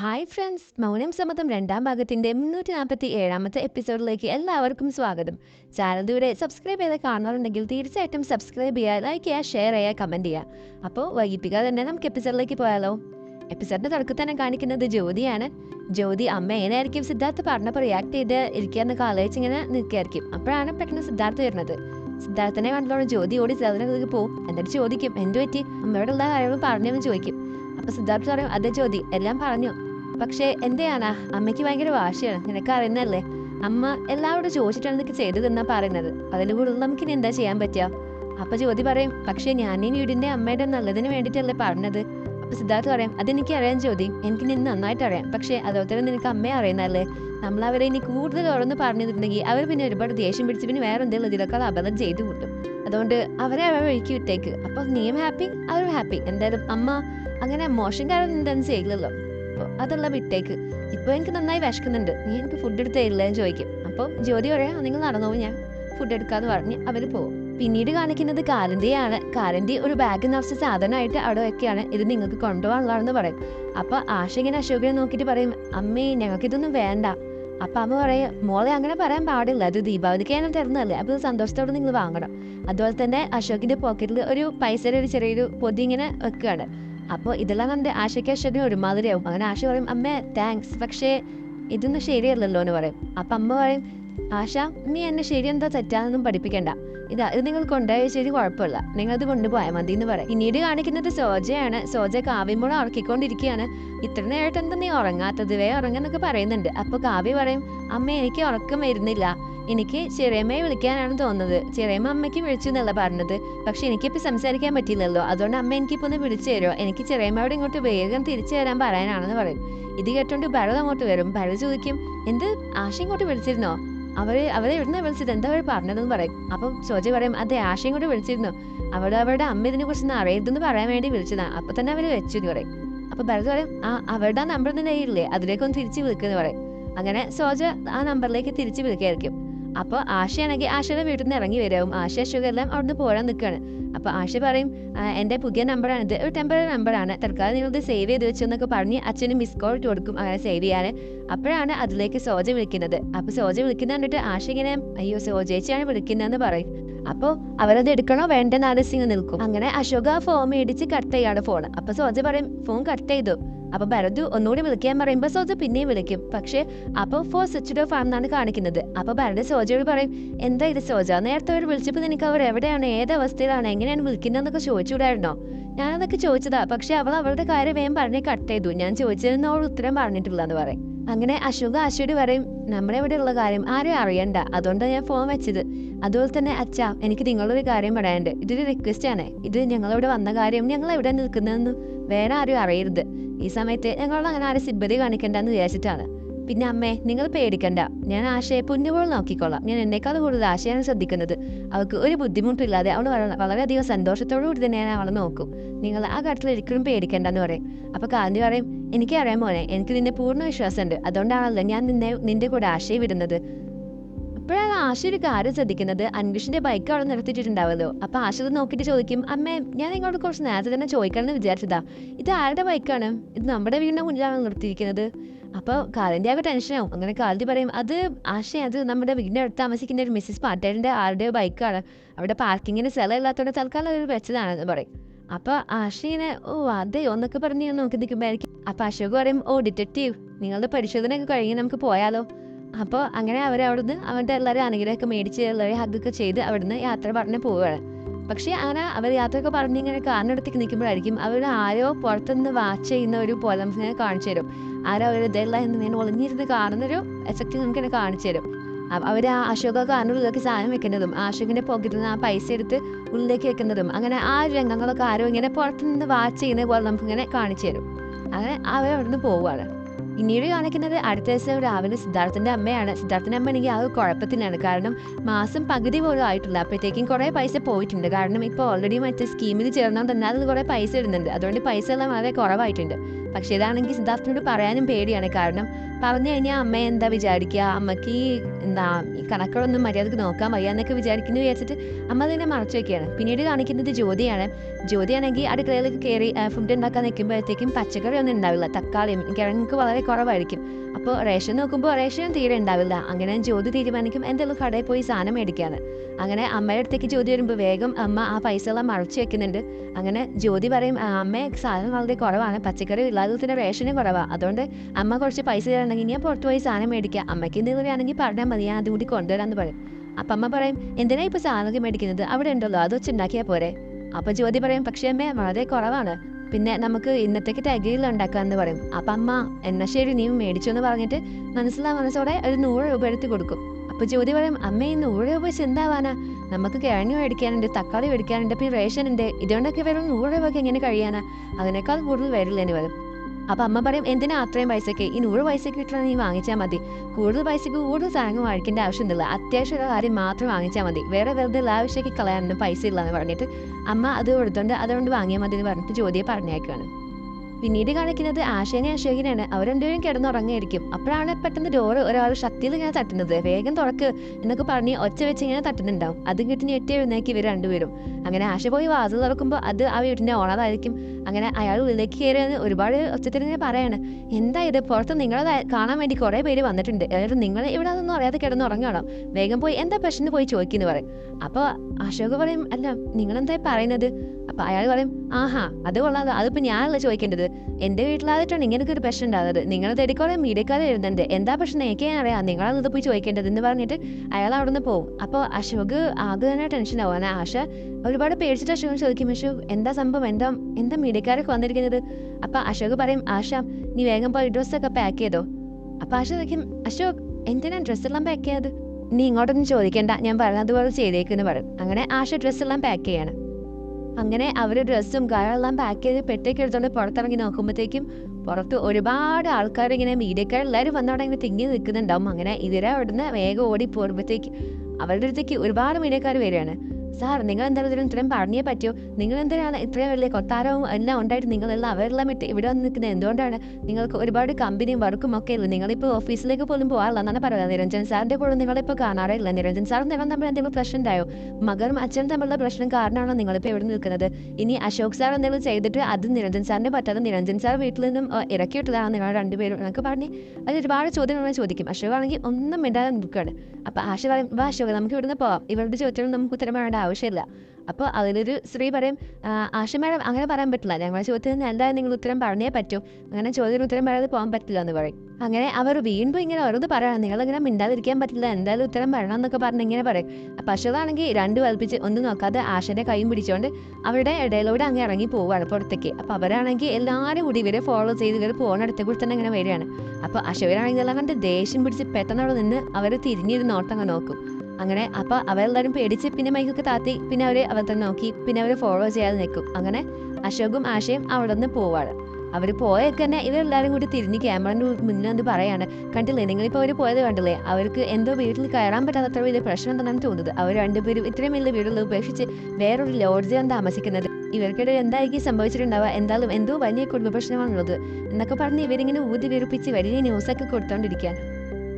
Hi friends മൗനം സമ്മതം രണ്ടാം ഭാഗത്തിന്റെ മുന്നൂറ്റി നാൽപ്പത്തി ഏഴാമത്തെ എപ്പിസോഡിലേക്ക് എല്ലാവർക്കും സ്വാഗതം. ചാനൽ ദൂരെ സബ്സ്ക്രൈബ് ചെയ്ത് കാണാറുണ്ടെങ്കിൽ തീർച്ചയായിട്ടും സബ്സ്ക്രൈബ് ചെയ്യുക ലൈക്ക് ചെയ്യുക ഷെയർ ചെയ്യുക കമന്റ് ചെയ്യുക. അപ്പോൾ വൈകിപ്പിക്കാതെ തന്നെ നമുക്ക് എപ്പിസോഡിലേക്ക് പോയാലോ? എപ്പിസോഡിന്റെ തുടക്കത്തിൽ തന്നെ കാണിക്കുന്നത് ജ്യോതിയാണ്. ജ്യോതി അമ്മ എങ്ങനെയായിരിക്കും സിദ്ധാർത്ഥ് പറഞ്ഞപ്പോൾ റിയാക്ട് ചെയ്ത് ഇരിക്കാന്ന് ആലോചിച്ച് ഇങ്ങനെ നിൽക്കുകയായിരിക്കും. അപ്പോഴാണ് പെട്ടെന്ന് സിദ്ധാർത്ഥ് വരുന്നത്. സിദ്ധാർത്ഥനെ കണ്ടോളം ജ്യോതി ഓടി സിദ്ധാർത്ഥിലേക്ക് പോകും. എന്നിട്ട് ചോദിക്കും എന്ത് പറ്റി അമ്മയോടുള്ള കാര്യങ്ങളും പറഞ്ഞെന്ന് ചോദിക്കും. അപ്പൊ സിദ്ധാർത്ഥ് പറയും അതെ ജ്യോതി എല്ലാം പറഞ്ഞു. പക്ഷേ എന്തെയാണ്? അമ്മയ്ക്ക് ഭയങ്കര വാശിയാണ്. നിനക്ക് അറിയുന്നല്ലേ അമ്മ എല്ലാവരോടും ചോദിച്ചിട്ടാണ് നിനക്ക് ചെയ്തതെന്നാ പറയുന്നത്. അതിന് കൂടുതൽ നമുക്ക് ഇനി എന്താ ചെയ്യാൻ പറ്റുക? അപ്പൊ ജ്യോതി പറയും പക്ഷേ ഞാൻ ഈ വീടിന്റെ അമ്മയുടെ നല്ലതിന് വേണ്ടിയിട്ടല്ലേ പറഞ്ഞത്? അപ്പൊ സിദ്ധാർത്ഥ് പറയും അതെനിക്ക് അറിയാം ജ്യോതി. എനിക്ക് നിന്നെ നന്നായിട്ട് അറിയാം. പക്ഷേ അതുപോലെ തന്നെ നിനക്ക് അമ്മയെ അറിയുന്നല്ലേ നമ്മൾ അവരെ ഇനി കൂടുതൽ ഓരോന്ന് പറഞ്ഞിട്ടുണ്ടെങ്കിൽ അവർ പിന്നെ ഒരുപാട് ദേഷ്യം പിടിച്ച് പിന്നെ വേറെ എന്തെങ്കിലും ഇതിലൊക്കെ അബദ്ധം ചെയ്തു കൂട്ടും. അതുകൊണ്ട് അവരെ അവരെ വഴിക്ക് വിട്ടേക്ക്. അപ്പൊ നീയും ഹാപ്പി അവരും ഹാപ്പി എന്തായാലും അമ്മ അങ്ങനെ മോശം കാര്യം എന്താണെന്ന് ചെയ്യില്ലല്ലോ. അപ്പോൾ അതെല്ലാം വിട്ടേക്ക്. ഇപ്പോൾ എനിക്ക് നന്നായി വിശക്കുന്നുണ്ട്. നീ എനിക്ക് ഫുഡ് എടുത്ത് തരില്ലെന്ന് ചോദിക്കും. അപ്പോൾ ജ്യോതി പറയാം നിങ്ങൾ നടന്നോ ഞാൻ ഫുഡ് എടുക്കാന്ന് പറഞ്ഞ് അവർ പോകും പിന്നീട് കാണിക്കുന്നത് കാലന്റെയാണ് കാലന്റെ ഒരു ബാഗ് നിറച്ച സാധനമായിട്ട് അവിടെ വെക്കുകയാണ് ഇത് നിങ്ങൾക്ക് കൊണ്ടുപോകാനുള്ളതാണെന്ന് പറയും. അപ്പൊ ആശ ഇങ്ങനെ അശോകനെ നോക്കിയിട്ട് പറയും അമ്മേ ഞങ്ങൾക്ക് ഇതൊന്നും വേണ്ട. അപ്പൊ അമ്മ പറയും മോളെ അങ്ങനെ പറയാൻ പാടില്ല. അത് ദീപാവലിക്ക് ഞാൻ തരുന്നതല്ലേ. അപ്പൊ സന്തോഷത്തോടെ നിങ്ങൾ വാങ്ങണം. അതുപോലെ തന്നെ അശോകിന്റെ പോക്കറ്റിൽ ഒരു പൈസയുടെ ഒരു ചെറിയൊരു പൊതി ഇങ്ങനെ വെക്കുകയാണ് അപ്പോൾ ഇതെല്ലാം കണ്ട് ആശയ്ക്ക് അശോകിന് ഒരുമാതിരിയാവും. അങ്ങനെ ആശ പറയും അമ്മേ താങ്ക്സ് പക്ഷേ ഇതൊന്നും ശരിയല്ലല്ലോ എന്ന് പറയും. അപ്പം അമ്മ പറയും ആശ നീ എന്നെ ശരി എന്താ തെറ്റാന്നൊന്നും പഠിപ്പിക്കണ്ട. ഇതാ ഇത് നിങ്ങൾ കൊണ്ടുപോയ ശരി കുഴപ്പമില്ല. നിങ്ങൾ ഇത് കൊണ്ടുപോയാൽ മതി എന്ന് പറയും. പിന്നീട് കാണിക്കുന്നത് സോജയാണ്. സോജ കാവ്യമോളെ ഉറക്കിക്കൊണ്ടിരിക്കുകയാണ് ഇത്ര നേരത്തെന്താ നീ ഉറങ്ങാത്തത്? വേ ഉറങ്ങാന്നൊക്കെ പറയുന്നുണ്ട്. അപ്പോൾ കാവ്യ പറയും അമ്മ എനിക്ക് ഉറക്കം വരുന്നില്ല. എനിക്ക് ചെറിയമ്മയെ വിളിക്കാനാണ് തോന്നുന്നത്. ചെറിയമ്മ അമ്മയ്ക്ക് വിളിച്ചു എന്നല്ല പറഞ്ഞത്. പക്ഷെ എനിക്കിപ്പോൾ സംസാരിക്കാൻ പറ്റിയില്ലല്ലോ. അതുകൊണ്ട് അമ്മ എനിക്കിപ്പോൾ ഒന്ന് വിളിച്ചു തരുമോ? എനിക്ക് ചെറിയമ്മയോട് ഇങ്ങോട്ട് വേഗം തിരിച്ചു തരാൻ പറയാനാണെന്ന് പറയും. ഇത് കേട്ടോണ്ട് ഭരത് അങ്ങോട്ട് വരും. ഭരത് ചോദിക്കും എന്ത്? ആശ ഇങ്ങോട്ട് വിളിച്ചിരുന്നോ? അവർ അവരെ എവിടുന്ന വിളിച്ചത്? എന്താ അവർ പറഞ്ഞതെന്ന് പറയും. അപ്പം സോജ പറയും അതെ ആശ ഇങ്ങോട്ട് വിളിച്ചിരുന്നു. അവിടെ അവരുടെ അമ്മ ഇതിനെ കുറിച്ചൊന്നും അറിയരുതെന്ന് പറയാൻ വേണ്ടി വിളിച്ചതാണ് അപ്പൊ തന്നെ അവർ വെച്ചു എന്ന് പറയും. അപ്പൊ ഭരത് പറയും ആ അവരുടെ നമ്പർ തന്നെ ഇല്ലേ അതിലേക്കൊന്ന് തിരിച്ചു വിളിക്കുന്നു പറയും. അങ്ങനെ സോജ ആ നമ്പറിലേക്ക് തിരിച്ചു വിളിക്കായിരിക്കും. അപ്പൊ ആശയാണെങ്കിൽ ആശയുടെ വീട്ടിൽ നിന്ന് ഇറങ്ങി വരാവും ആശ ഷുഗറെല്ലാം അവിടുന്ന് പോരാൻ നിൽക്കുകയാണ് അപ്പൊ ആശ പറയും "ആ, എന്റെ പുതിയ നമ്പറാണ് ഇത്. ഒരു ടെമ്പററി നമ്പറാണ് തൽക്കാലം നിങ്ങൾ ഇത് സേവ് ചെയ്ത് വെച്ചു എന്നൊക്കെ പറഞ്ഞ് അച്ഛന് മിസ് കോൾ ഇട്ട് കൊടുക്കും അങ്ങനെ സേവ് ചെയ്യാൻ. അപ്പോഴാണ് അതിലേക്ക് സോജ വിളിക്കുന്നത്. അപ്പൊ സോജ വിളിക്കുന്ന കണ്ടിട്ട് ആശ ഇങ്ങനെ അയ്യോ സോജേച്ചിയാണ് വിളിക്കുന്നതെന്ന് പറയും. അപ്പോൾ അവരത് എടുക്കണോ വേണ്ടെന്ന് ആലസ്യം നിൽക്കും. അങ്ങനെ അശോക ഫോൺ മേടിച്ച് കട്ട് ചെയ്യാണ് ഫോൺ അപ്പൊ സോജ പറയും ഫോൺ കട്ട് ചെയ്തു. അപ്പൊ ഭരതു ഒന്നുകൂടി വിളിക്കാൻ പറയുമ്പോ സോജ പിന്നെയും വിളിക്കും. പക്ഷെ അപ്പൊ ഫോർ സ്വിച്ച് ഓഫ് ആണെന്നാണ് കാണിക്കുന്നത്. അപ്പൊ ഭരത് സോജയോട് പറയും എന്താ ഇത് സോജ? നേരത്തെ അവർ വിളിച്ചപ്പോൾ നിനക്ക് അവർ എവിടെയാണ്? ഏത് അവസ്ഥയിലാണ്? എങ്ങനെയാണ് വിളിക്കുന്നതെന്നൊക്കെ ചോദിച്ചുകൂടായിരുന്നോ? ഞാനതൊക്കെ ചോദിച്ചതാ. പക്ഷെ അവൾ അവളുടെ കാര്യം വേഗം പറഞ്ഞ് കട്ട് ചെയ്തു. ഞാൻ ചോദിച്ചതിന് അവൾ ഉത്തരം പറഞ്ഞിട്ടില്ല എന്ന് പറയും. അങ്ങനെ അശോക ആശയോട് പറയും നമ്മുടെ ഇവിടെ ഉള്ള കാര്യം ആരും അറിയണ്ട. അതുകൊണ്ടാണ് ഞാൻ ഫോൺ വെച്ചത്. അതുപോലെ തന്നെ അച്ഛാ എനിക്ക് നിങ്ങളൊരു കാര്യം പറയാനുണ്ട്. ഇതൊരു റിക്വസ്റ്റ് ആണ്. ഇത് ഞങ്ങളിവിടെ വന്ന കാര്യം ഞങ്ങൾ എവിടെ നിൽക്കുന്നതെന്ന്? വേറെ ആരും അറിയരുത്. ഈ സമയത്ത് ഞങ്ങളോട് അങ്ങനെ ആരും സിബതി കാണിക്കണ്ടെന്ന് വിചാരിച്ചിട്ടാണ്. പിന്നെ അമ്മേ നിങ്ങൾ പേടിക്കണ്ട. ഞാൻ ആശയെ പൊന്നുപോലെ നോക്കിക്കോളാം. ഞാൻ എന്നെക്കാൾ കൂടുതൽ ആശയാണ് ശ്രദ്ധിക്കുന്നത്. അവൾക്ക് ഒരു ബുദ്ധിമുട്ടില്ലാതെ അവൾ വള- വളരെയധികം സന്തോഷത്തോടു കൂടി തന്നെ ഞാൻ അവളെ നോക്കും. നിങ്ങൾ ആ ഘട്ടത്തിൽ ഒരിക്കലും പേടിക്കണ്ടെന്ന് പറയും. അപ്പൊ കാന്തി പറയും എനിക്കറിയാം മോനെ എനിക്ക് നിന്നെ പൂർണ വിശ്വാസമുണ്ട്. അതുകൊണ്ടാണല്ലോ ഞാൻ നിന്നെ നിന്റെ കൂടെ ആശയെ വിടുന്നത്. അപ്പോഴാണ് ആശ ഒരു കാര്യം ശ്രദ്ധിക്കുന്നത്. അൻവിഷിന്റെ ബൈക്ക് അവിടെ നിർത്തിയിട്ടുണ്ടാവല്ലോ അപ്പൊ ആശ നോക്കിയിട്ട് ചോദിക്കും അമ്മേ ഞാൻ നിങ്ങളോട് കുറച്ച് നേരത്തെ തന്നെ ചോദിക്കണമെന്ന് വിചാരിച്ചതാ. ഇത് ആരുടെ ബൈക്കാണ് ഇത് നമ്മുടെ വീടിന്റെ മുന്നിലാണ് നിർത്തിയിരിക്കുന്നത്? അപ്പോൾ കാലിന്റെ ആകെ ടെൻഷനാവും അങ്ങനെ കാലിന്റെ പറയും അത് ആശ അത് നമ്മുടെ വീടിന്റെ അടുത്ത് താമസിക്കുന്ന ഒരു മിസ്സിസ് പാട്ടേറിന്റെ ആരുടെ ബൈക്കാണ് അവിടെ പാർക്കിങ്ങിന് സ്ഥലം ഇല്ലാത്തതുകൊണ്ട് തൽക്കാലം അതൊരു വെച്ചതാണെന്ന് പറയും. അപ്പൊ ആശ ഇങ്ങനെ ഓ അതെയോ എന്നൊക്കെ പറഞ്ഞ് ഞാൻ നോക്കി നിൽക്കുമ്പോഴായിരിക്കും അപ്പൊ അശോക് പറയും ഓ ഡിറ്റക്റ്റീവ് നിങ്ങളുടെ പരിശോധനയൊക്കെ കഴിഞ്ഞ് നമുക്ക് പോയാലോ? അപ്പോൾ അങ്ങനെ അവർ അവിടുന്ന് അവന്റെ എല്ലാവരും അനുഗ്രഹമൊക്കെ മേടിച്ച് എല്ലാവരും ഹഗ്ഗൊക്കെ ചെയ്ത് അവിടുന്ന് യാത്ര പറഞ്ഞ് പോവുകയാണ്. പക്ഷേ അങ്ങനെ അവർ യാത്രയൊക്കെ പറഞ്ഞ് ഇങ്ങനെ കാറിനടുത്തേക്ക് നിൽക്കുമ്പോഴായിരിക്കും അവർ ആരോ പുറത്തുനിന്ന് വാച്ച് ചെയ്യുന്ന ഒരു പോലം ഇങ്ങനെ കാണിച്ചു തരും. ആരോ അവർ ഇതല്ല എന്ന് ഇങ്ങനെ ഒളിഞ്ഞിരുന്ന് കാണുന്നൊരു എഫക്റ്റ് നമുക്ക് ഇങ്ങനെ കാണിച്ചു തരും. അവർ ആ അശോക കാറിനുള്ളിലേക്ക് സാധനം വെക്കുന്നതും ആ അശോകിന്റെ പോക്കറ്റിൽ നിന്ന് ആ പൈസ എടുത്ത് ഉള്ളിലേക്ക് വെക്കുന്നതും അങ്ങനെ ആ രംഗങ്ങളൊക്കെ ആരോ ഇങ്ങനെ പുറത്തുനിന്ന് വാച്ച് ചെയ്യുന്ന പോലെ നമുക്ക് ഇങ്ങനെ കാണിച്ചു തരും. അങ്ങനെ അവർ പോവുകയാണ്. പിന്നീട് കാണിക്കുന്നത് അടുത്ത ദിവസം രാവിലെ സിദ്ധാർത്ഥന്റെ അമ്മയാണ്. സിദ്ധാർത്ഥന്റെ അമ്മ എനിക്ക് ആ ഒരു കുഴപ്പത്തിനാണ് കാരണം മാസം പകുതി പോലും ആയിട്ടില്ല. അപ്പോഴത്തേക്കും കുറേ പൈസ പോയിട്ടുണ്ട്. കാരണം ഇപ്പോൾ ഓൾറെഡി മറ്റേ സ്കീമിൽ ചേർന്നാൽ തന്നെ അതിൽ കുറേ പൈസ ഇടുന്നുണ്ട്. അതുകൊണ്ട് പൈസ എല്ലാം വളരെ കുറവായിട്ടുണ്ട്. പക്ഷേ ഇതാണെങ്കിൽ സിദ്ധാർത്ഥനോട് പറയാനും പേടിയാണ്. കാരണം പറഞ്ഞു കഴിഞ്ഞാൽ അമ്മ എന്താ വിചാരിക്കുക അമ്മയ്ക്ക് ഈ എന്താ ഈ കണക്കുകളൊന്നും മര്യാദയ്ക്ക് നോക്കാൻ വയ്യ എന്നൊക്കെ വിചാരിക്കുന്നു വിചാരിച്ചിട്ട് അമ്മ അതിനെ മറച്ചു വെക്കുകയാണ്. പിന്നീട് കാണിക്കുന്നത് ജ്യോതിയാണ്. ജ്യോതിയാണെങ്കിൽ അടുക്കളയിലേക്ക് കയറി ഫുഡ് ഉണ്ടാക്കാൻ നിൽക്കുമ്പോഴത്തേക്കും പച്ചക്കറി ഒന്നും ഉണ്ടാവില്ല. തക്കാളിയും കിഴങ്ങ് വളരെ കുറവായിരിക്കും. അപ്പോൾ റേഷൻ നോക്കുമ്പോൾ റേഷനും തീരെ ഉണ്ടാവില്ല. അങ്ങനെ ജ്യോതി തീരുമാനിക്കും എന്തെങ്കിലും കടയിൽ പോയി സാധനം മേടിക്കാണ് അങ്ങനെ അമ്മയുടെ അടുത്തേക്ക് ജ്യോതി വരുമ്പോൾ വേഗം അമ്മ ആ പൈസ എല്ലാം മറച്ചു വെക്കുന്നുണ്ട്. അങ്ങനെ ജ്യോതി പറയും അമ്മ സാധനം വളരെ കുറവാണ്. പച്ചക്കറി ഇല്ലാതെ തന്നെ റേഷനും കുറവാണ് അതുകൊണ്ട് അമ്മ കുറച്ച് പൈസ തരണമെങ്കിൽ ഞാൻ പുറത്തു പോയി സാധനം മേടിക്കാം. അമ്മയ്ക്ക് എന്തെങ്കിലും വേണമെങ്കിൽ പറഞ്ഞാൽ മതി. ഞാൻ അതുകൂടി കൊണ്ടുവരാമെന്ന് പറയും. അപ്പം അമ്മ പറയും എന്തിനാ ഇപ്പോൾ സാധനം മേടിക്കുന്നത്? അവിടെ ഉണ്ടല്ലോ. അത് വെച്ചുണ്ടാക്കിയാൽ പോരെ. അപ്പോൾ ജ്യോതി പറയും പക്ഷേ അമ്മേ വളരെ കുറവാണ്. പിന്നെ നമുക്ക് ഇന്നത്തേക്ക് തികയില്ല ഉണ്ടാക്കാമെന്ന് പറയും. അപ്പം അമ്മ എന്നാ ശരി നീ മേടിച്ചു എന്ന് പറഞ്ഞിട്ട് മനസ്സിലാ മനസ്സോടെ ഒരു നൂറ് രൂപ എടുത്ത് കൊടുക്കും. അപ്പോൾ ജ്യോതി പറയും അമ്മ ഈ നൂറ് രൂപ വെച്ച് എന്താവാനാ? നമുക്ക് കിഴങ്ങ് മേടിക്കാനുണ്ട് തക്കാളി മേടിക്കാനുണ്ട് പിന്നെ റേഷൻ ഉണ്ട് ഇതുകൊണ്ടൊക്കെ വെറും നൂറ് രൂപയ്ക്ക് എങ്ങനെ കഴിയാനാ? അതിനേക്കാൾ കൂടുതൽ വരില്ല എന്ന് പറയും. അപ്പം അമ്മ പറയും എന്തിനാ അത്രയും പൈസയ്ക്ക് ഈ നൂറ് പൈസയ്ക്ക് കിട്ടണം നീ വാങ്ങിച്ചാൽ മതി. കൂടുതൽ പൈസയ്ക്ക് കൂടുതൽ സാധനങ്ങൾ വാങ്ങിക്കേണ്ട ആവശ്യമില്ല അത്യാവശ്യമുള്ള കാര്യം മാത്രം വാങ്ങിച്ചാൽ മതി. വേറെ വെറുതെ ലാവശ്യക്ക് കളയാനൊന്നും പൈസ ഇല്ല എന്ന് പറഞ്ഞിട്ട് അമ്മ അത് കൊടുത്തോണ്ട് അതുകൊണ്ട് വാങ്ങിയാൽ മതി എന്ന് പറഞ്ഞിട്ട് ജ്യോതിയെ പറഞ്ഞേക്കാണ് പിന്നീട് കാണിക്കുന്നത് ആശയനെ അശോകിനാണ് അവർ രണ്ടുപേരും കിടന്നുറങ്ങിയിരിക്കും അപ്പോഴാണ് പെട്ടെന്ന് ഡോറ് ഒരാൾ ശക്തിയിൽ ഇങ്ങനെ തട്ടുന്നത്. വേഗം തുറക്ക് എന്നൊക്കെ പറഞ്ഞ് ഒച്ച വെച്ച് ഇങ്ങനെ തട്ടുന്നുണ്ടാവും. അതും കിട്ടി ഞെട്ടി എഴുന്നേക്ക് ഇവർ രണ്ടുപേരും. അങ്ങനെ ആശ പോയി വാതിൽ തുറക്കുമ്പോൾ അത് ആ വീടിന്റെ ഓണറായിരിക്കും. അങ്ങനെ അയാൾ ഉള്ളിലേക്ക് കയറിയെന്ന് ഒരുപാട് ഒച്ചത്തിൽ ഇങ്ങനെ പറയാണ്. എന്താ ഇത്? പുറത്ത് നിങ്ങളെ കാണാൻ വേണ്ടി കുറേ പേര് വന്നിട്ടുണ്ട്. അതായത് നിങ്ങൾ ഇവിടെ അതൊന്നും അറിയാതെ കിടന്നുറങ്ങണം വേഗം പോയി എന്താ പ്രശ്നം പോയി ചോദിക്കുന്നു പറയും. അപ്പോൾ അശോക് പറയും അല്ല നിങ്ങളെന്താ പറയുന്നത്? അപ്പൊ അയാൾ പറയും ആഹാ അത് കൊള്ളാതെ അതിപ്പോ ഞാനല്ല ചോദിക്കേണ്ടത്? എന്റെ വീട്ടിലായിട്ടാണ് ഇങ്ങനൊക്കെ ഒരു പ്രശ്നം ഉണ്ടാകുന്നത്. നിങ്ങൾ തേടിക്കോളെ മീഡിയക്കാരെ എഴുതുന്നുണ്ട് എന്താ പ്രശ്നം? എനിക്ക് അറിയാം? നിങ്ങളത് പോയി ചോദിക്കേണ്ടത് എന്ന് പറഞ്ഞിട്ട് അയാൾ അവിടെ നിന്ന് പോകും അപ്പോൾ അശോക് ആകെ തന്നെ ടെൻഷൻ ആവും അങ്ങനെ ആശ ഒരുപാട് പേടിച്ചിട്ട് അശോകം ചോദിക്കും അശോക് എന്താ സംഭവം? എന്താ എന്താ മീഡിയക്കാരൊക്കെ വന്നിരിക്കുന്നത്? അപ്പോൾ അശോക് പറയും ആശ നീ വേഗം പോയി ഡ്രസ്സൊക്കെ പാക്ക് ചെയ്തോ. അപ്പോൾ ആശ ചോദിക്കും അശോക് എന്തിനാണ് ഡ്രസ്സെല്ലാം പാക്ക് ചെയ്യാത് നീ ഇങ്ങോട്ടൊന്നും ചോദിക്കേണ്ട. ഞാൻ പറഞ്ഞതുപോലെ ചെയ്തേക്കെന്ന് പറയും. അങ്ങനെ ആശ ഡ്രസ്സെല്ലാം പാക്ക് ചെയ്യാണ്. അങ്ങനെ അവർ ഡ്രസ്സും കാര്യമെല്ലാം പാക്ക് ചെയ്ത് പെട്ടേക്ക് എടുത്തോണ്ട് പുറത്തിറങ്ങി നോക്കുമ്പോഴത്തേക്കും പുറത്ത് ഒരുപാട് മീഡിയക്കാർ എല്ലാവരും വന്നവിടെ ഇങ്ങനെ തിങ്ങി നിൽക്കുന്നുണ്ടാവും അങ്ങനെ ഇതിരെ അവിടുന്ന് വേഗം ഓടി പോകുമ്പോഴത്തേക്ക് അവരുടെ അടുത്തേക്ക് ഒരുപാട് മീഡിയക്കാർ വരികയാണ്. സാർ നിങ്ങൾ എന്തായാലും ഇതിലും ഇത്രയും പറഞ്ഞേ പറ്റുമോ നിങ്ങൾ എന്തിനാണ് ഇത്രയും വലിയ കൊട്ടാരവും എല്ലാം ഉണ്ടായിട്ട് നിങ്ങളെല്ലാം അവരെല്ലാം ഇട്ട് ഇവിടെ വന്ന് നിൽക്കുന്നത്? എന്തുകൊണ്ടാണ്? നിങ്ങൾക്ക് ഒരുപാട് കമ്പനിയും വർക്കും ഒക്കെ ഇല്ല നിങ്ങളിപ്പോൾ ഓഫീസിലേക്ക് പോലും പോകാറില്ല എന്നാണ് പറയുന്നത് നിരഞ്ജൻ സാറിന്റെ കൂടെ നിങ്ങളിപ്പോൾ കാണാറില്ല നിരഞ്ജൻ സാറും നിങ്ങൾ തമ്മിൽ എന്തെങ്കിലും പ്രശ്നം ഉണ്ടായോ? മകനും അച്ഛനും തമ്മിലുള്ള പ്രശ്നം കാരണമാണോ നിങ്ങളിപ്പോൾ ഇവിടെ നിൽക്കുന്നത്? ഇനി അശോക് സാർ എന്തെങ്കിലും ചെയ്തിട്ട് അത് നിരഞ്ജൻ സാറിന്റെ പറ്റാതെ നിരഞ്ജൻ സാർ വീട്ടിൽ നിന്നും ഇറക്കിയിട്ടതാണ് നിങ്ങൾ രണ്ടുപേരും. എന്നൊക്കെ പറഞ്ഞ് അത് ഒരുപാട് ചോദ്യങ്ങൾ ചോദിക്കും. അശോക് ആണെങ്കിൽ ഒന്നും മിണ്ടാതെ നിൽക്കുകയാണ്. അപ്പൊ ആശ വാ അശോക നമുക്ക് ഇവിടുന്ന് പോവാം. ഇവരുടെ ചോദ്യത്തിൽ നമുക്ക് ഉത്തരം ആവശ്യമില്ല. അപ്പോൾ അതിലൊരു സ്ത്രീ പറയും "ആ, ആശ മാഡം അങ്ങനെ പറയാൻ പറ്റില്ല. ഞങ്ങൾ ചോദ്യത്തിന് എന്തായാലും നിങ്ങൾ ഉത്തരം പറഞ്ഞേ പറ്റൂ. അങ്ങനെ ചോദ്യത്തിന് ഉത്തരം പറയാതെ പോകാൻ പറ്റില്ല എന്ന് പറയും. അങ്ങനെ അവർ വീണ്ടും ഇങ്ങനെ ഓരോന്ന് പറയണം നിങ്ങളിങ്ങനെ മിണ്ടാതിരിക്കാൻ പറ്റില്ല. എന്തായാലും ഉത്തരം പറയണം എന്നൊക്കെ പറഞ്ഞ് ഇങ്ങനെ പറയും. അപ്പം അശോകാണെങ്കിൽ രണ്ടു കൽപ്പിച്ച് ഒന്നും നോക്കാതെ ആശയുടെ കൈയും പിടിച്ചുകൊണ്ട് അവരുടെ ഇടയിലൂടെ അങ്ങ് ഇറങ്ങി പോവുകയാണ് പുറത്തേക്ക്. അപ്പോൾ അവരാണെങ്കിൽ എല്ലാവരും കൂടി ഇവരെ ഫോളോ ചെയ്ത് ഇവർ പോകുന്ന അടുത്തേ കൂടി തന്നെ ഇങ്ങനെ വരികയാണ്. അപ്പോൾ അശോകരാണെങ്കിൽ എല്ലാം കണ്ട് ദേഷ്യം പിടിച്ച് പെട്ടെന്ന് അവിടെ നിന്ന് അവർ തിരിഞ്ഞിരുന്ന് നോട്ടങ്ങ് നോക്കും. അങ്ങനെ അപ്പോൾ അവരെല്ലാവരും പേടിച്ച് പിന്നെ മൈക്കൊക്കെ താത്തി പിന്നെ അവർ അവർ തന്നെ നോക്കി പിന്നെ അവർ ഫോളോ ചെയ്യാതെ നിൽക്കും അങ്ങനെ അശോകും ആശയും അവിടെ നിന്ന് പോവാണ്. അവർ പോയൊക്കെ തന്നെ ഇവരെല്ലാവരും കൂടി തിരിഞ്ഞ് ക്യാമറന്റെ മുന്നിൽ വന്ന് പറയാണ് കണ്ടില്ലേ നിങ്ങളിപ്പോൾ അവർ പോയത് കണ്ടില്ലേ? അവർക്ക് എന്തോ വീട്ടിൽ കയറാൻ പറ്റാത്തത്ര വലിയ പ്രശ്നം ഉണ്ടെന്നാണ് തോന്നുന്നത്. അവർ രണ്ടുപേരും ഇത്രയും വലിയ വീടുകൾ ഉപേക്ഷിച്ച് വേറൊരു ലോഡ്ജിലാണ് താമസിക്കുന്നത്. ഇവർക്കിടെ എന്തായിരിക്കും സംഭവിച്ചിട്ടുണ്ടാവുക? എന്തായാലും എന്തോ വലിയ കുടുംബ പ്രശ്നമാണുള്ളത്. എന്നൊക്കെ പറഞ്ഞ് ഇവരിങ്ങനെ ഊതി വീർപ്പിച്ച് വലിയ ന്യൂസൊക്കെ കൊടുത്തോണ്ടിരിക്കുകയാണ്.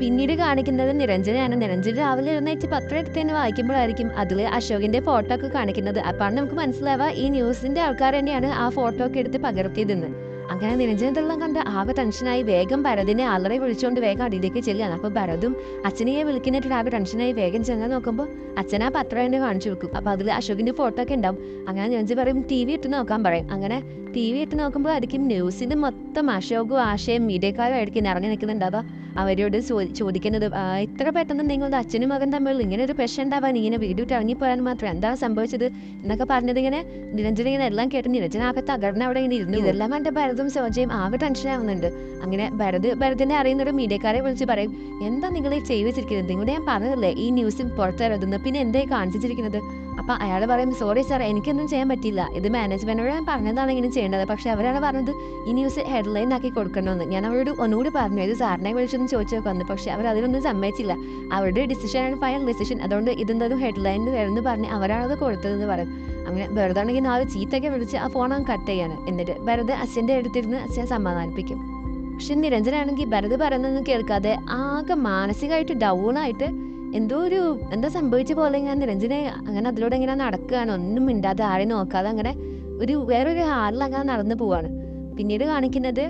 പിന്നീട് കാണിക്കുന്നത് നിരഞ്ജനാണ് നിരഞ്ജൻ രാവിലെ എഴുന്നേറ്റ് പത്രം എടുത്ത് തന്നെ വായിക്കുമ്പോഴായിരിക്കും അതിൽ അശോകിന്റെ ഫോട്ടോ ഒക്കെ കാണിക്കുന്നത്. അപ്പാണ് നമുക്ക് മനസ്സിലാവുക ഈ ന്യൂസിന്റെ ആൾക്കാർ തന്നെയാണ് ആ ഫോട്ടോ ഒക്കെ എടുത്ത് പകർത്തിയതെന്ന്. അങ്ങനെ നിരഞ്ജനത്തെല്ലാം കണ്ട് ആകെ ടെൻഷനായി വേഗം ഭരതിനെ അലറി വിളിച്ചുകൊണ്ട് വേഗം അടിയിലേക്ക് ചെല്ലുകയാണ്. അപ്പോൾ ഭരതും അച്ഛനെയെ വിളിക്കുന്നിട്ട് ആകെ ടെൻഷനായി വേഗം ചെങ്ങാൻ നോക്കുമ്പോൾ അച്ഛൻ ആ പത്രം തന്നെ കാണിച്ചു വെക്കും അപ്പോൾ അതിൽ അശോകിന്റെ ഫോട്ടോ ഒക്കെ ഉണ്ടാവും. അങ്ങനെ നിരഞ്ജൻ പറയും ടി വി ഇട്ട് നോക്കാൻ പറയും. അങ്ങനെ ടി വി ഇട്ട് നോക്കുമ്പോൾ ആയിരിക്കും ന്യൂസിന്റെ മൊത്തം അശോകും ആശയും മീഡിയക്കാരും ആയിരിക്കും ഇറങ്ങി നിൽക്കുന്നുണ്ടാവുക. അവരോട് ചോദിക്കുന്നത് "ആ, ഇത്ര പെട്ടെന്ന് നിങ്ങളുടെ അച്ഛനും മകൻ തമ്മിൽ ഇങ്ങനെ ഒരു പ്രശ്നം ഉണ്ടാവാൻ ഇങ്ങനെ വീഡിയോ ഇറങ്ങിപ്പോയാൻ മാത്രം എന്താ സംഭവിച്ചത്? എന്നൊക്കെ പറഞ്ഞത് ഇങ്ങനെ നിരഞ്ജന ഇങ്ങനെ എല്ലാം കേട്ട് നിരഞ്ജന ആകെ തകർന്ന് അവിടെ ഇങ്ങനെ ഇരുന്നു. ഇതെല്ലാം എന്റെ ഭരതും സോജയും ആകെ ടെൻഷനാവുന്നുണ്ട് അങ്ങനെ ഭരത് ഭരതിനെ അറിയുന്ന ഒരു മീഡിയക്കാരെ വിളിച്ച് പറയും എന്താ നിങ്ങൾ വെച്ചിരിക്കുന്നത് നിങ്ങളുടെ ഞാൻ പറഞ്ഞതല്ലേ ഈ ന്യൂസിൽ പുറത്തിറങ്ങുന്നത്. പിന്നെ എന്തായി കാണിച്ചിരിക്കുന്നത്? അപ്പൊ അയാൾ പറയും സോറി സാർ എനിക്കൊന്നും ചെയ്യാൻ പറ്റില്ല ഇത് മാനേജ്മെന്റിനോട് ഞാൻ പറഞ്ഞതാണ് ഇങ്ങനെ ചെയ്യേണ്ടത്. പക്ഷെ അവരാണ് പറഞ്ഞത് ഈ ന്യൂസ് ഹെഡ്ലൈൻ ആക്കി കൊടുക്കണമെന്ന്. ഞാൻ അവരോട് ഒന്നുകൂടി പറഞ്ഞു ഇത് സാറിനെ വിളിച്ചൊന്ന് ചോദിച്ചു നോക്കാന്ന് പക്ഷെ അവർ അതിനൊന്നും സമ്മതിച്ചില്ല. അവരുടെ ഡിസിഷൻ ആണ് ഫൈനൽ ഡിസിഷൻ അതുകൊണ്ട് ഇതെന്തായാലും ഹെഡ്ലൈനിൽ വരുമെന്ന് പറഞ്ഞ് അവരാണത് കൊടുത്തതെന്ന് പറയും. അങ്ങനെ വെറുതെ ആണെങ്കിൽ നാല് ചീത്തയൊക്കെ വിളിച്ച് ആ ഫോൺ അങ്ങ് കട്ട് ചെയ്യാണ്. എന്നിട്ട് വെറുതെ അച്ഛന്റെ അടുത്തിരുന്ന് അച്ഛനെ സമാധാനിപ്പിക്കും. പക്ഷെ നിരഞ്ജനാണെങ്കിൽ ഭരത് പറയുന്നതൊന്നും കേൾക്കാതെ ആകെ മാനസികമായിട്ട് ഡൗൺ ആയിട്ട് എന്തോ ഒരു എന്താ സംഭവിച്ച പോലെ ഞാൻ നിരഞ്ജനെ അങ്ങനെ അതിലൂടെ ഇങ്ങനെ നടക്കുകയാണ്. ഒന്നും മിണ്ടാതെ ആരെ നോക്കാതെ അങ്ങനെ ഒരു വേറൊരു ഹാളിൽ അങ്ങനെ നടന്നു പോവാണ്. പിന്നീട് കാണിക്കുന്നത്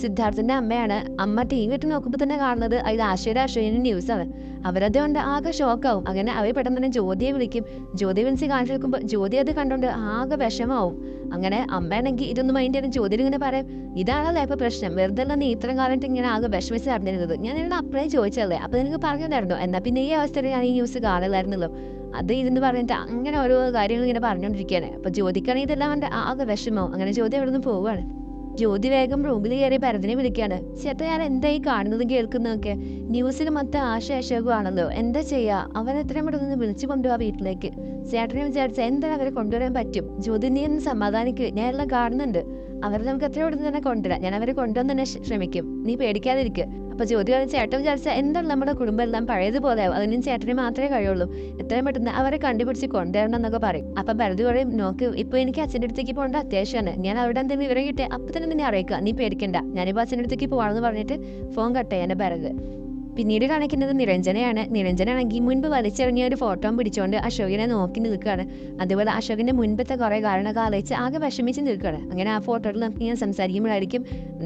സിദ്ധാർത്ഥന്റെ അമ്മയാണ്. അമ്മ ടി വി ഇട്ട് നോക്കുമ്പോൾ തന്നെ കാണുന്നത് അതിൽ ആശയുടെ അശ്വനും ന്യൂസാണ്. അവരതുകൊണ്ട് ആകെ ഷോക്കാവും അങ്ങനെ അവർ പെട്ടെന്ന് തന്നെ ജ്യോതിയെ വിളിക്കും. ജ്യോതി വിളിച്ച് കാണിച്ചു നിൽക്കുമ്പോൾ ജ്യോതി അത് കണ്ടുകൊണ്ട് ആകെ വിഷമാവും. അങ്ങനെ അമ്മയാണെങ്കിൽ ഇതൊന്നും മൈൻഡ് ചെയ്യുന്ന ജ്യോതിയിൽ ഇങ്ങനെ പറയും ഇതാണല്ലോ ഇപ്പൊ പ്രശ്നം? വെറുതെ അല്ല നീ ഇത്രയും കാലമായിട്ട് ഇങ്ങനെ ആകെ വിഷമിച്ച് നടന്നിരുന്നത്? ഞാൻ എന്നോട് അപ്പഴേ ചോദിച്ചല്ലേ അപ്പൊ നിനക്ക് തരണ്ടോ എന്നാ പിന്നെ ഈ അവസ്ഥയിൽ ഞാൻ ഈ ന്യൂസ് കാണില്ലായിരുന്നല്ലോ അത് ഇതെന്ന് പറഞ്ഞിട്ട് അങ്ങനെ ഓരോ കാര്യങ്ങൾ ഇങ്ങനെ പറഞ്ഞുകൊണ്ടിരിക്കുകയാണ് അപ്പൊ ജ്യോതിക്കാണെങ്കിൽ ഇതെല്ലാം ആകെ വിഷമവും. അങ്ങനെ ജ്യോതി അവിടെ നിന്ന് പോവുകയാണ്. ജ്യോതി വേഗം റൂമിൽ കയറി ഭരതനെ വിളിക്കാണ് ചേട്ടാ ഞാൻ എന്തായി കാണുന്നതും കേൾക്കുന്നതൊക്കെ? ന്യൂസിൽ മൊത്തം ആശ ആണല്ലോ എന്താ ചെയ്യാ? അവൻ എത്രയും പെട്ടെന്ന് വിളിച്ചു കൊണ്ടുപോവാ വീട്ടിലേക്ക്. ചേട്ടനെ വിചാരിച്ച എന്താണ് അവരെ കൊണ്ടുവരാൻ പറ്റും. ജ്യോതി നീ ഒന്ന് സമാധാനിക്ക്. ഞാൻ എല്ലാം കാണുന്നുണ്ട്. അവരെ നമുക്ക് എത്രയും പെട്ടെന്ന് തന്നെ കൊണ്ടുവരാം. ഞാൻ അവരെ കൊണ്ടുവന്ന് തന്നെ ശ്ര- ശ്രമിക്കും നീ പേടിക്കാതിരിക്കുക അപ്പൊ ജ്യോതി പറഞ്ഞ ചേട്ടൻ വിചാരിച്ച എന്താണ് നമ്മുടെ കുടുംബം എല്ലാം പഴയതുപോലെ? അതിനും ചേട്ടന് മാത്രമേ കഴിയുള്ളൂ. എത്രയും പെട്ടെന്ന് അവരെ കണ്ടുപിടിച്ച് കൊണ്ടുവരണം എന്നൊക്കെ പറയും. അപ്പൊ ഭരത് പറയും നോക്ക് ഇപ്പൊ എനിക്ക് അച്ഛന്റെ അടുത്തേക്ക് പോകേണ്ട അത്യാവശ്യമാണ്. ഞാൻ അവിടെ എന്തെങ്കിലും വിവരം കിട്ടിയ അപ്പൊ തന്നെ നിന്നെ അറിയിക്കുക. നീ പേടിക്കണ്ട. ഞാനിപ്പോ അച്ഛന്റെ അടുത്തേക്ക് പോവാണെന്ന് പറഞ്ഞിട്ട് ഫോൺ കട്ട് ചെയ്യാൻ ഭരത്. പിന്നീട് കാണിക്കുന്നത് നിരഞ്ജനയാണ്. നിരഞ്ജനാണെങ്കിൽ മുൻപ് വലിച്ചെറിഞ്ഞ ഒരു ഫോട്ടോ പിടിച്ചുകൊണ്ട് അശോകിനെ നോക്കി നിൽക്കുകയാണ്. അതുപോലെ അശോകിന്റെ മുൻപത്തെ കുറെ കാരണമൊക്കെ ആലോചിച്ച് ആകെ വിഷമിച്ച് നിൽക്കുകയാണ്. അങ്ങനെ ആ ഫോട്ടോയിൽ നമുക്ക് ഞാൻ സംസാരിക്കുമ്പോഴായിരിക്കും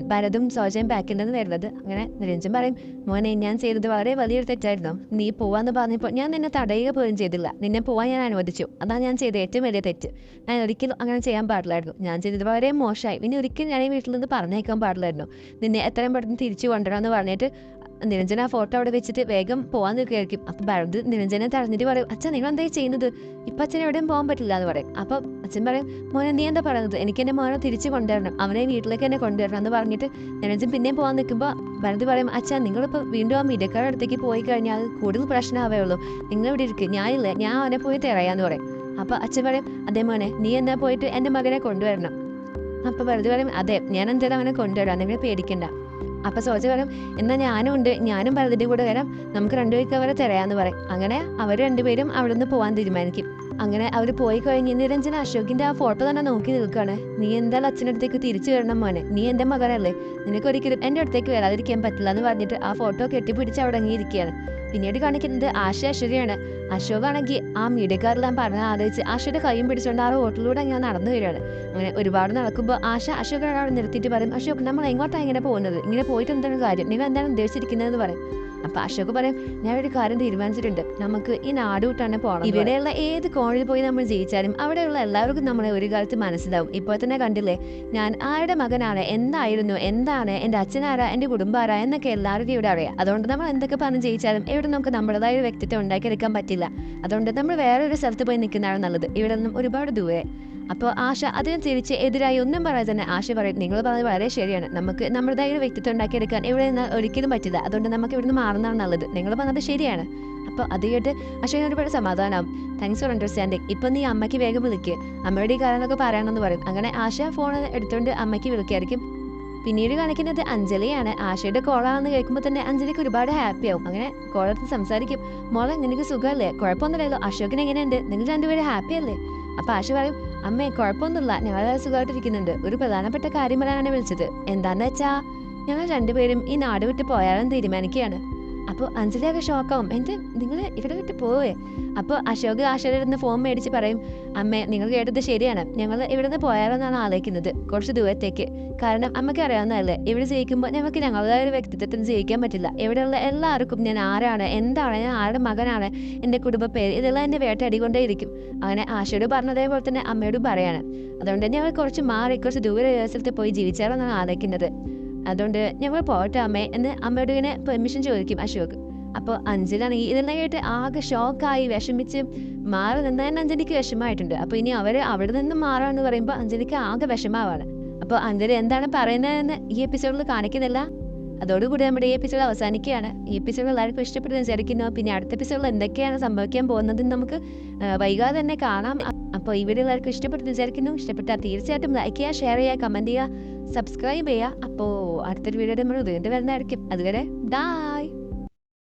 ഭരതും സോജയും ബാക്കിൽ നിന്ന് വരുന്നത്. അങ്ങനെ നിരഞ്ജൻ പറയും മോനെ ഞാൻ ചെയ്തത് വളരെ വലിയൊരു തെറ്റായിരുന്നു. നീ പോവാന്ന് പറഞ്ഞപ്പോൾ ഞാൻ നിന്നെ തടയുക പോലും ചെയ്തില്ല. നിന്നെ പോവാൻ ഞാൻ അനുവദിച്ചു. അതാണ് ഞാൻ ചെയ്ത ഏറ്റവും വലിയ തെറ്റ്. ഞാൻ ഒരിക്കലും അങ്ങനെ ചെയ്യാൻ പാടില്ലായിരുന്നു. ഞാൻ ചെയ്തത് വളരെ മോശമായി. ഇനി ഒരിക്കലും ഞാൻ ഈ വീട്ടിൽ നിന്ന് പറഞ്ഞേക്കാൻ പാടില്ലായിരുന്നു. നിന്നെ എത്രയും പെട്ടെന്ന് തിരിച്ചു കൊണ്ടുവരണമെന്ന് പറഞ്ഞിട്ട് നിരഞ്ജന ആ ഫോട്ടോ അവിടെ വെച്ചിട്ട് വേഗം പോവാൻ നിൽക്കുകയായിരിക്കും. അപ്പൊ ഭരത് നിരഞ്ജനെ തടഞ്ഞിട്ട് പറയും അച്ഛൻ നിങ്ങൾ എന്തായി ചെയ്യുന്നത്? ഇപ്പൊ അച്ഛൻ എവിടെയും പോകാൻ പറ്റില്ല എന്ന് പറയും. അപ്പൊ അച്ഛൻ പറയും മോനെ നീ എന്താ പറയുന്നത്? എനിക്ക് എന്റെ മോനെ തിരിച്ചു കൊണ്ടുവരണം. അവനെ വീട്ടിലേക്ക് എന്നെ കൊണ്ടുവരണം എന്ന് പറഞ്ഞിട്ട് നിരഞ്ജൻ പിന്നെയും പോകാൻ നിൽക്കുമ്പോൾ ഭരത് പറയും അച്ഛാ നിങ്ങളിപ്പോൾ വീണ്ടും ആ മിടക്കാരുടെ അടുത്തേക്ക് പോയി കഴിഞ്ഞാൽ കൂടുതൽ പ്രശ്നമാവേ ഉള്ളൂ നിങ്ങൾ ഇവിടെ ഇരിക്കും. ഞാനില്ലേ ഞാൻ അവനെ പോയി തരയാന്ന് പറയും. അപ്പൊ അച്ഛൻ പറയും അതേ മോനെ നീ എന്നാ പോയിട്ട് എന്റെ മകനെ കൊണ്ടുവരണം. അപ്പൊ വെറുതെ പറയും അതെ ഞാൻ എന്തായാലും അവനെ കൊണ്ടുവരാം. നിങ്ങൾ പേടിക്കണ്ട. അപ്പൊ സോജ പറയും എന്നാ ഞാനും ഉണ്ട് ഞാനും ഭരതിന്റെ കൂടെ വരാം. നമുക്ക് രണ്ടുപേർക്ക് അവരെ തിരയാന്ന് പറയും. അങ്ങനെ അവർ രണ്ടുപേരും അവിടെ നിന്ന് പോകാൻ തീരുമാനിക്കും. അങ്ങനെ അവർ പോയി കഴിഞ്ഞ് നിരഞ്ജന അശോകിന്റെ ആ ഫോട്ടോ തന്നെ നോക്കി നിൽക്കുകയാണ്. നീ എന്തായാലും അച്ഛന്റെ അടുത്തേക്ക് തിരിച്ചു വരണം മോനെ? നീ എന്റെ മകനല്ലേ നിനക്ക് ഒരിക്കലും എന്റെ അടുത്തേക്ക് വരാതിരിക്കാൻ പറ്റില്ല എന്ന് പറഞ്ഞിട്ട് ആ ഫോട്ടോ കെട്ടിപ്പിടിച്ച് അവിടെ അങ്ങിയിരിക്കുകയാണ് പിന്നീട് കാണിക്കുന്നത് ആശ അശ്വതിയാണ്. അശോകാണെങ്കിൽ ആ മീഡിയക്കാരെല്ലാം പറഞ്ഞ ആലോചിച്ച് ആശയുടെ കൈയും പിടിച്ചുകൊണ്ട് ആ റോട്ടിലൂടെ ഞാൻ നടന്നു വരികയാണ്. അങ്ങനെ ഒരുപാട് നടക്കുമ്പോൾ ആശ അശോകനോട് അവിടെ നിർത്തിയിട്ട് പറയും അശോക് നമ്മൾ എങ്ങോട്ടാണ് ഇങ്ങനെ പോകുന്നത്? ഇങ്ങനെ പോയിട്ട് എന്താണ് കാര്യം? നിങ്ങൾ എന്താണ് ഉദ്ദേശിച്ചിരിക്കുന്നത് എന്ന് പറയും. അപ്പൊ അശോക് പറയും ഞാൻ ഒരു കാര്യം തീരുമാനിച്ചിട്ടുണ്ട്. നമുക്ക് ഈ നാട് വിട്ടാണ് പോകണം ഇവിടെയുള്ള ഏത് കോണിൽ പോയി നമ്മൾ ജയിച്ചാലും അവിടെയുള്ള എല്ലാവർക്കും നമ്മളെ ഒരു കാലത്ത് മനസ്സിലാവും. ഇപ്പോൾ തന്നെ കണ്ടില്ലേ ഞാൻ ആരുടെ മകനാണ് എന്തായിരുന്നു എന്താണ് എന്റെ അച്ഛനാരാ എന്റെ കുടുംബാരാ എന്നൊക്കെ എല്ലാവരും ഇവിടെ അറിയാം. അതുകൊണ്ട് നമ്മൾ എന്തൊക്കെ പറഞ്ഞ് ജയിച്ചാലും ഇവിടെ നമുക്ക് നമ്മുടേതായ ഒരു വ്യക്തിത്വം ഉണ്ടാക്കിയെടുക്കാൻ പറ്റില്ല. അതുകൊണ്ട് നമ്മൾ വേറെ ഒരു സ്ഥലത്ത് പോയി നിൽക്കുന്നതാണ് നല്ലത്. ഇവിടെ നിന്നും ഒരുപാട് ദൂരെ. അപ്പോൾ ആശ അതിന് തിരിച്ച് എതിരായി ഒന്നും പറയാതെ തന്നെ ആശ പറയും. നിങ്ങൾ പറഞ്ഞത് വളരെ ശരിയാണ്. നമുക്ക് നമ്മുടേതായ ഒരു വ്യക്തിത്വം ഉണ്ടാക്കിയെടുക്കാൻ ഇവിടെ നിന്ന് ഒരിക്കലും പറ്റില്ല. അതുകൊണ്ട് നമുക്ക് ഇവിടുന്ന് മാറുന്നതാണ് നല്ലത്. നിങ്ങൾ പറഞ്ഞത് ശരിയാണ്. അപ്പോൾ അത് കേട്ട് അശ്വൻ ഒരുപാട് സമാധാനമാവും താങ്ക്സ് ഫോർ അണ്ടർസ്റ്റാൻഡിങ് ഇപ്പം നീ അമ്മയ്ക്ക് വേഗം വിളിക്കുക അമ്മയുടെ ഈ കാര്യങ്ങളൊക്കെ പറയണമെന്ന് പറയും. അങ്ങനെ ആശ ഫോൺ എടുത്തുകൊണ്ട് അമ്മയ്ക്ക് വിളിക്കായിരിക്കും. പിന്നീട് കാണിക്കുന്നത് അഞ്ജലിയാണ്. ആശയുടെ കോളാണെന്ന് കേൾക്കുമ്പോൾ തന്നെ അഞ്ജലിക്ക് ഒരുപാട് ഹാപ്പി ആവും. അങ്ങനെ കോളത്ത് സംസാരിക്കും. മോളെ നിനക്ക് സുഖമല്ലേ? കുഴപ്പമൊന്നുമില്ലല്ലോ. അശോകിന് എങ്ങനെയുണ്ട്? നിങ്ങൾ രണ്ടുപേരും ഹാപ്പിയല്ലേ അപ്പൊ ആശ പറയും അമ്മേ കുഴപ്പമൊന്നുമില്ല. ഞങ്ങൾ സുഖമായിട്ടിരിക്കുന്നുണ്ട്. ഒരു പ്രധാനപ്പെട്ട കാര്യം പറയാനാണ് വിളിച്ചത്. എന്താന്ന് വെച്ചാ ഞങ്ങൾ രണ്ടുപേരും ഈ നാട് വിട്ട് പോയാലും തീരുമാനിക്കുകയാണ്. അപ്പോൾ അഞ്ജലിയൊക്കെ ഷോക്കാവും. എന്ത്? നിങ്ങൾ ഇവിടെ വിട്ട് പോവേ. അപ്പോൾ അശോക് ആശയുടെ നിന്ന് ഫോൺ മേടിച്ച് പറയും അമ്മേ നിങ്ങൾ കേട്ടത് ശരിയാണ്. ഞങ്ങൾ ഇവിടുന്ന് പോയാലെന്നാണ് ആലോചിക്കുന്നത് കുറച്ച് ദൂരത്തേക്ക്. കാരണം അമ്മയ്ക്ക് അറിയാവുന്നതല്ലേ ഇവിടെ ജയിക്കുമ്പോൾ ഞങ്ങൾക്ക് ഞങ്ങളുടെ ഒരു വ്യക്തിത്വത്തിന് ജയിക്കാൻ പറ്റില്ല. ഇവിടെയുള്ള എല്ലാവർക്കും ഞാൻ ആരാണ് എന്താണ് ഞാൻ ആരുടെ മകനാണ് എന്റെ കുടുംബ പേര് ഇതെല്ലാം എന്റെ വേട്ടയടികൊണ്ടേ ഇരിക്കും. അങ്ങനെ ആശയോട് പറഞ്ഞതേപോലെ തന്നെ അമ്മയോടും പറയാണ്. അതുകൊണ്ട് ഞങ്ങൾ കുറച്ച് മാറി കുറച്ച് ദൂരെ സ്ഥലത്ത് പോയി ജീവിച്ചാലെന്നാണ് ആലോചിക്കുന്നത്. അതുകൊണ്ട് ഞങ്ങൾ പോട്ടെ അമ്മേ എന്ന് അമ്മയോട് ഇങ്ങനെ പെർമിഷൻ ചോദിക്കും അശോക്. അപ്പോൾ അഞ്ജലാണെങ്കിൽ ഇതെല്ലാം കേട്ട് ആകെ ഷോക്കായി വിഷമിച്ച് മാറി നിന്നതന്നെ അഞ്ജലിക്ക് വിഷമമായിട്ടുണ്ട്. അപ്പോൾ ഇനി അവർ അവിടെ നിന്ന് മാറാന്ന് പറയുമ്പോൾ അഞ്ജലിക്ക് ആകെ വിഷമാവാണ് അപ്പോൾ അഞ്ജലി എന്താണ് പറയുന്നതെന്ന് ഈ എപ്പിസോഡിൽ കാണിക്കുന്നില്ല. അതോടുകൂടി നമ്മുടെ ഈ എപ്പിസോഡ് അവസാനിക്കുകയാണ്. ഈ എപ്പിസോഡ് എല്ലാവർക്കും ഇഷ്ടപ്പെട്ടു വിചാരിക്കുന്നു. പിന്നെ അടുത്ത എപ്പിസോഡിൽ എന്തൊക്കെയാണ് സംഭവിക്കാൻ പോകുന്നത് നമുക്ക് വൈകാതെ തന്നെ കാണാം. അപ്പോൾ വീഡിയോ എല്ലാവർക്കും ഇഷ്ടപ്പെട്ടു വിചാരിക്കുന്നു. ഇഷ്ടപ്പെട്ടാൽ തീർച്ചയായിട്ടും ലൈക്ക് ചെയ്യുക ഷെയർ ചെയ്യുക കമന്റ് ചെയ്യുക. സബ്സ്ക്രൈബ് ചെയ്യുക അപ്പോൾ അടുത്തൊരു വീഡിയോ നമ്മൾ വീണ്ടും വരുന്നതായിരിക്കും അതുവരെ ഡായ്